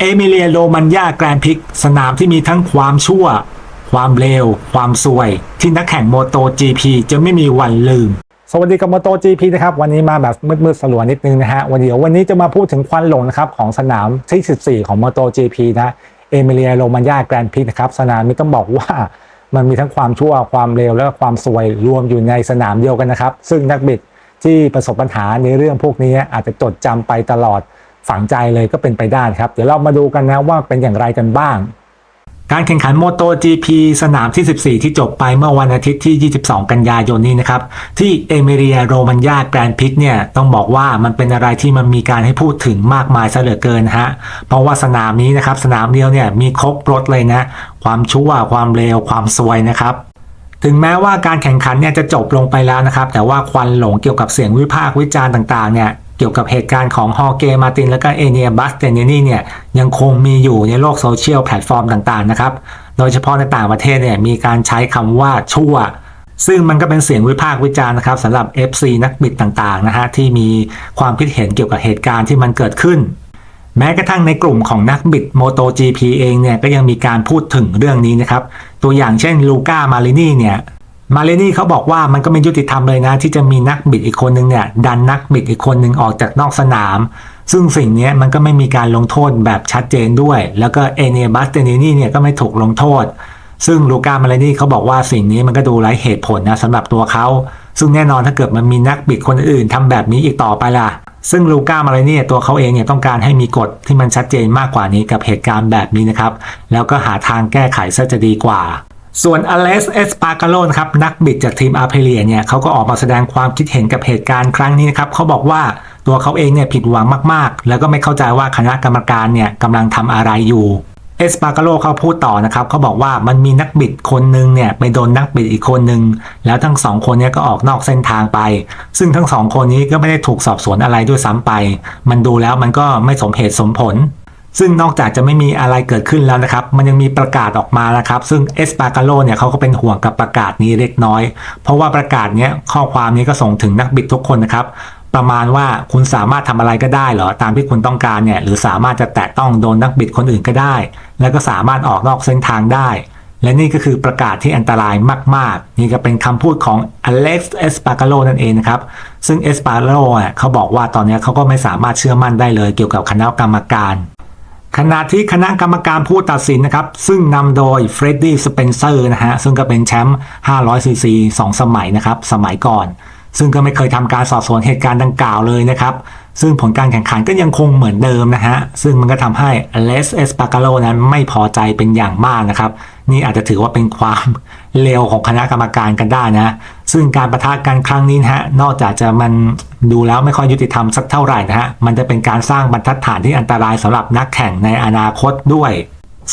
เอมิเลียโรมันยาแกรนพิก สนามที่มีทั้งความชั่ว ความเลวความซวย ที่นักแข่งโมโต GP จะไม่มีวันลืม สวัสดีกับโมโต GP นะครับ วันนี้มาแบบมืดๆสลัวนิดนึงนะฮะ วันเดียววันนี้จะมาพูดถึงควันหลงนะครับ ของสนามที่ 14 ของโมโต GP นะเอมิเลียโรมันยาแกรนพิกนะครับ สนามนี้ต้องบอกว่ามันมีทั้งความชั่วความเลวและความซวยรวมอยู่ในสนามเดียวกันนะครับ ซึ่งนักบิดที่ประสบปัญหาในเรื่องพวกนี้อาจจะจดจำไปตลอด ฝังใจเลยก็เป็นไปได้ครับ เดี๋ยวเรามาดูกันนะว่าเป็นอย่างไรกันบ้าง การแข่งขันโมโต GP สนามที่ 14 ที่จบไปเมื่อวันอาทิตย์ที่ 22 กันยายนนี้นะครับ ที่เอเมเรียโรมันยาแกรนพิกเนี่ยต้องบอกว่ามันเป็นอะไรที่มันมีการให้พูดถึงมากมายซะเหลือเกินฮะเพราะว่าสนามนี้นะครับสนามเดียวเนี่ยมีครบรถเลยนะ ความชั่วความเลวความซวยนะครับถึงแม้ว่าการแข่งขันเนี่ยจะจบลงไปแล้วนะครับ แต่ว่าควันหลงเกี่ยวกับเสียงวิพากษ์วิจารณ์ต่างๆเนี่ย เกี่ยวกับเหตุการณ์ของฮอเกมาติน และก็เอเนียบัสเตเนนี่เนี่ยยังคงมีอยู่ในโลกโซเชียลแพลตฟอร์มต่างๆนะครับ โดยเฉพาะในต่างประเทศเนี่ยมีการใช้คำว่าชั่ว ซึ่งมันก็เป็นเสียงวิพากษ์วิจารณ์นะครับสำหรับ FC นักบิดต่างๆนะฮะที่มีความคิดเห็นเกี่ยวกับเหตุการณ์ที่มันเกิดขึ้น แม้กระทั่งในกลุ่มของนักบิด MotoGP เองเนี่ยก็ยังมีการพูดถึงเรื่องนี้นะครับตัวอย่างเช่นลูก้ามาลินีเนี่ย มาลินีเขาบอกว่ามันก็ไม่ยุติธรรมเลยนะ ที่จะมีนักบิดอีกคนนึงเนี่ยดันนักบิดอีกคนนึงออกจากนอกสนาม ซึ่งสิ่งนี้มันก็ไม่มีการลงโทษแบบชัดเจนด้วย แล้วก็เอเนียบัสเตนินี่เนี่ยก็ไม่ถูกลงโทษ ซึ่งลูก้ามาลินีเขาบอกว่าสิ่งนี้มันก็ดูไร้เหตุผลนะสำหรับตัวเขาซึ่งแน่นอนถ้าเกิดมันมีนักบิดคนอื่นทำแบบนี้อีกต่อไปล่ะซึ่งลูก้ามาเลนียตัวเขาเองเนี่ยต้องการให้มีกฎที่มันชัดเจนมากกว่านี้กับเหตุการณ์แบบนี้นะครับ แล้วก็หาทางแก้ไขซะจะดีกว่า ส่วนอเลสเอสปาการโลนะครับนักบิดจากทีมอาเพเลียเนี่ยเขาก็ออกมาแสดงความคิดเห็นกับเหตุการณ์ครั้งนี้นะครับเขาบอกว่าตัวเขาเองเนี่ยผิดหวังมากๆ แล้วก็ไม่เข้าใจว่าคณะกรรมการเนี่ยกำลังทำอะไรอยู่เอสปาการโลเขาพูดต่อนะครับเขาบอกว่ามันมีนักบิดคนหนึ่งเนี่ยไปโดนนักบิดอีกคนหนึ่งแล้วทั้งสองคนเนี้ก็ออกนอกเส้นทางไป ซึ่งทั้งสองคนนี้ก็ไม่ได้ถูกสอบสวนอะไรด้วยซ้ำไป มันดูแล้วมันก็ไม่สมเหตุสมผล ซึ่งนอกจากจะไม่มีอะไรเกิดขึ้นแล้วนะครับ มันยังมีประกาศออกมานะครับ ซึ่งเอสปาการโลเนี่ยเขาก็เป็นห่วงกับประกาศนี้เล็กน้อย เพราะว่าประกาศนี้ข้อความนี้ก็ส่งถึงนักบิดทุกคนนะครับ ประมาณว่าคุณสามารถทำอะไรก็ได้เหรอตามที่คุณต้องการเนี่ยหรือสามารถจะแตะต้องโดนนักบิดคนอื่นก็ได้ แล้วก็สามารถออกนอกเส้นทางได้ และนี่ก็คือประกาศที่อันตรายมาก ๆ นี่ก็เป็นคำพูดของอเล็กซ์เอสปาการโลนั่นเองนะครับซึ่งเอสปาการโลอะเขาบอกว่าตอนนี้เขาก็ไม่สามารถเชื่อมั่นได้เลย เกี่ยวกับคณะกรรมการ ขณะที่คณะกรรมการผู้ตัดสินนะครับ ซึ่งนำโดยเฟรดดี้สเปนเซอร์นะฮะ ซึ่งก็เป็นแชมป์500ซีซี2สมัยนะครับ สมัยก่อน ซึ่งก็ไม่เคยทำการสอบสวนเหตุการณ์ดังกล่าวเลยนะครับ ซึ่งผลการแข่งขันก็ยังคงเหมือนเดิมนะฮะ ซึ่งมันก็ทำให้อเลสเอสปาการโลนั้นไม่พอใจเป็นอย่างมากนะครับ นี่อาจจะถือว่าเป็นความเลวของคณะกรรมการกันได้นะ ซึ่งการประทะกันครั้งนี้นะฮะ นอกจากจะมัน ดูแล้วไม่ค่อยยุติธรรมสักเท่าไหร่นะฮะ มันจะเป็นการสร้างบรรทัดฐานที่อันตรายสำหรับนักแข่งในอนาคตด้วย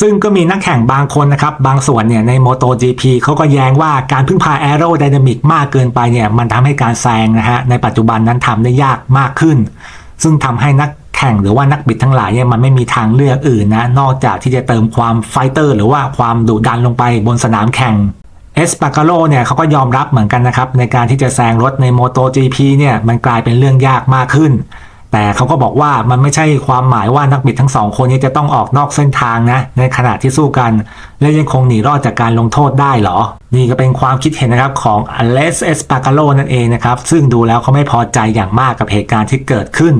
ซึ่งก็มีนักแข่งบางคนนะครับ บางส่วนเนี่ยใน MotoGP เขาก็แย้งว่าการพึ่งพาแอโรไดนามิกมากเกินไปเนี่ยมันทำให้การแซงนะฮะในปัจจุบันนั้นทำได้ยากมากขึ้น ซึ่งทำให้นักแข่งหรือว่านักบิดทั้งหลายเนี่ยมันไม่มีทางเลือกอื่นนะนอกจากที่จะเติมความไฟเตอร์ หรือว่าความดุดันลงไปบนสนามแข่ง เอสปาการโลเนี่ยเขาก็ยอมรับเหมือนกันนะครับ ในการที่จะแซงรถใน MotoGP เนี่ยมันกลายเป็นเรื่องยากมากขึ้น แต่เขาก็บอกว่ามันไม่ใช่ความหมายว่านักบิดทั้งสองคนนี้จะต้องออกนอกเส้นทางนะ ในขณะที่สู้กัน และยังคงหนีรอดจากการลงโทษได้เหรอ นี่ก็เป็นความคิดเห็นนะครับของอเลสเอสปาการโลนั่นเองนะครับซึ่งดูแล้วเขาไม่พอใจอย่างมากกับเหตุการณ์ที่เกิดขึ้น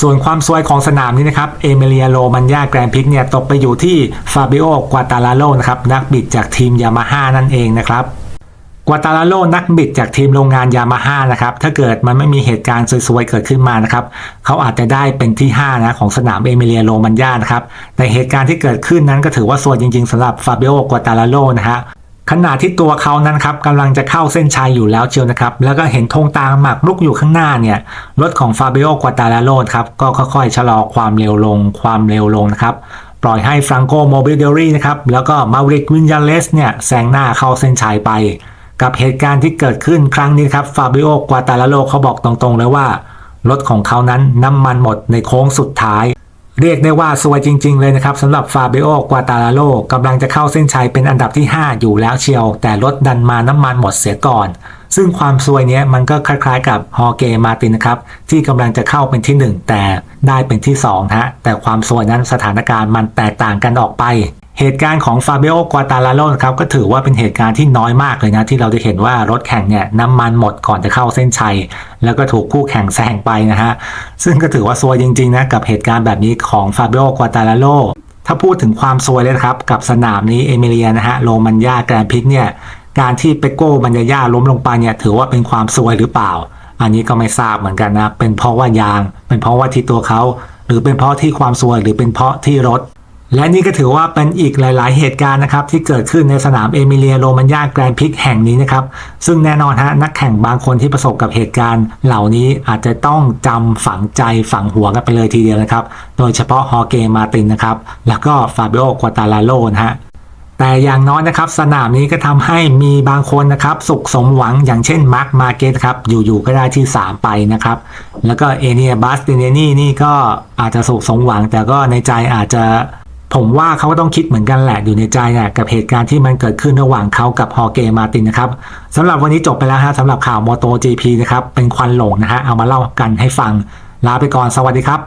ส่วนความซวยของสนามนี้นะครับเอเมเลียโรมันยาแกรนพิกเนี่ยตกไปอยู่ที่ฟาบิโอกวาตาลาโลนะครับนักบิดจากทีมยามาฮ่านั่นเองนะครับกวาตาลาโลนักบิดจากทีมโรงงานยามาฮ่านะครับถ้าเกิดมันไม่มีเหตุการณ์ซวยๆเกิดขึ้นมานะครับเขาอาจจะได้เป็นที่5นะของสนามเอเมเลียโรมันยานะครับแต่เหตุการณ์ที่เกิดขึ้นนั้นก็ถือว่าซวยจริงๆสำหรับฟาบิโอกวาตาลาโลนะฮะ ขณะที่ตัวเขานั้นครับกำลังจะเข้าเส้นชัยอยู่แล้วเชียวนะครับ แล้วก็เห็นธงตางหมากลุกอยู่ข้างหน้าเนี่ยรถของฟาเบโอกวาตาลาโลครับก็ค่อยๆชะลอความเร็วลงความเร็วลงนะครับปล่อยให้ฟรังโกโมบิเดอรี่นะครับแล้วก็มาริกวินยาเลสเนี่ยแซงหน้าเข้าเส้นชัยไป กับเหตุการณ์ที่เกิดขึ้นครั้งนี้ครับฟาเบโอกวาตาลาโลเขาบอกตรงๆเลยว่ารถของเขานั้นน้ำมันหมดในโค้งสุดท้าย เรียกได้ว่าสวยจริง ๆ เลยนะครับสำหรับฟาเบโอกวาตาลาโลกำลังจะเข้าเส้นชัยเป็นอันดับที่ 5 อยู่แล้วเชียว แต่รถดันมาน้ำมันหมดเสียก่อน ซึ่งความซวยนี้มันก็คล้ายๆ กับฮอเกมาตินนะครับที่กำลังจะเข้าเป็นที่ 1 แต่ได้เป็นที่2ฮะแต่ความซวยนั้นสถานการณ์มันแตกต่างกันออกไป เหตุการณ์ของฟาเบโอกวาตาลาโลนะครับก็ถือว่าเป็นเหตุการณ์ที่น้อยมากเลยนะ ที่เราจะเห็นว่ารถแข่งเนี่ยน้ำมันหมดก่อนจะเข้าเส้นชัย แล้วก็ถูกคู่แข่งแซงไปนะฮะ ซึ่งก็ถือว่าซวยจริงๆนะกับเหตุการณ์แบบนี้ของฟาเบโอกวาตาลาโลถ้าพูดถึงความซวยเลยครับ กับสนามนี้เอมิเลียนะฮะโรมันยาแกรนพิกเนี่ยการที่เปโก้บัญญาย่าล้มลงไปเนี่ยถือว่าเป็นความซวยหรือเปล่า อันนี้ก็ไม่ทราบเหมือนกันนะเป็นเพราะว่ายาง เป็นเพราะว่าที่ตัวเขาหรือเป็นเพราะที่ความซวยหรือเป็นเพราะที่รถ และนี่ก็ถือว่าเป็นอีกหลาย ๆ เหตุการณ์นะครับที่เกิดขึ้นในสนามเอมิเลียโรมันยาแกรนพิกแห่งนี้นะครับ ซึ่งแน่นอนฮะนักแข่งบางคนที่ประสบกับเหตุการณ์ เหล่านี้อาจจะต้องจำฝังใจฝังหัวกันไปเลยทีเดียวนะครับ โดยเฉพาะฮอเกมาตินนะครับ แล้วก็ฟาเบโอกัวตาลาโลนะฮะแต่อย่างน้อยนะครับสนามนี้ก็ทำให้มีบางคนนะครับ สุขสมหวังอย่างเช่นมาร์คมาเก็ตครับอยู่ๆก็ได้ที่ 3 ไปนะครับ แล้วก็เอเนียบัสติเนนี่นี่ก็อาจจะสุขสมหวัง แต่ก็ในใจอาจจะ ผมว่าเขาก็ต้องคิดเหมือนกันแหละอยู่ในใจเนี่ยกับเหตุการณ์ที่มันเกิดขึ้นระหว่างเขากับฮอเกมาตินนะครับสำหรับวันนี้จบไปแล้วฮะสำหรับข่าวมอโต GP นะครับเป็นควันหลงนะฮะเอามาเล่ากันให้ฟังลาไปก่อนสวัสดีครับ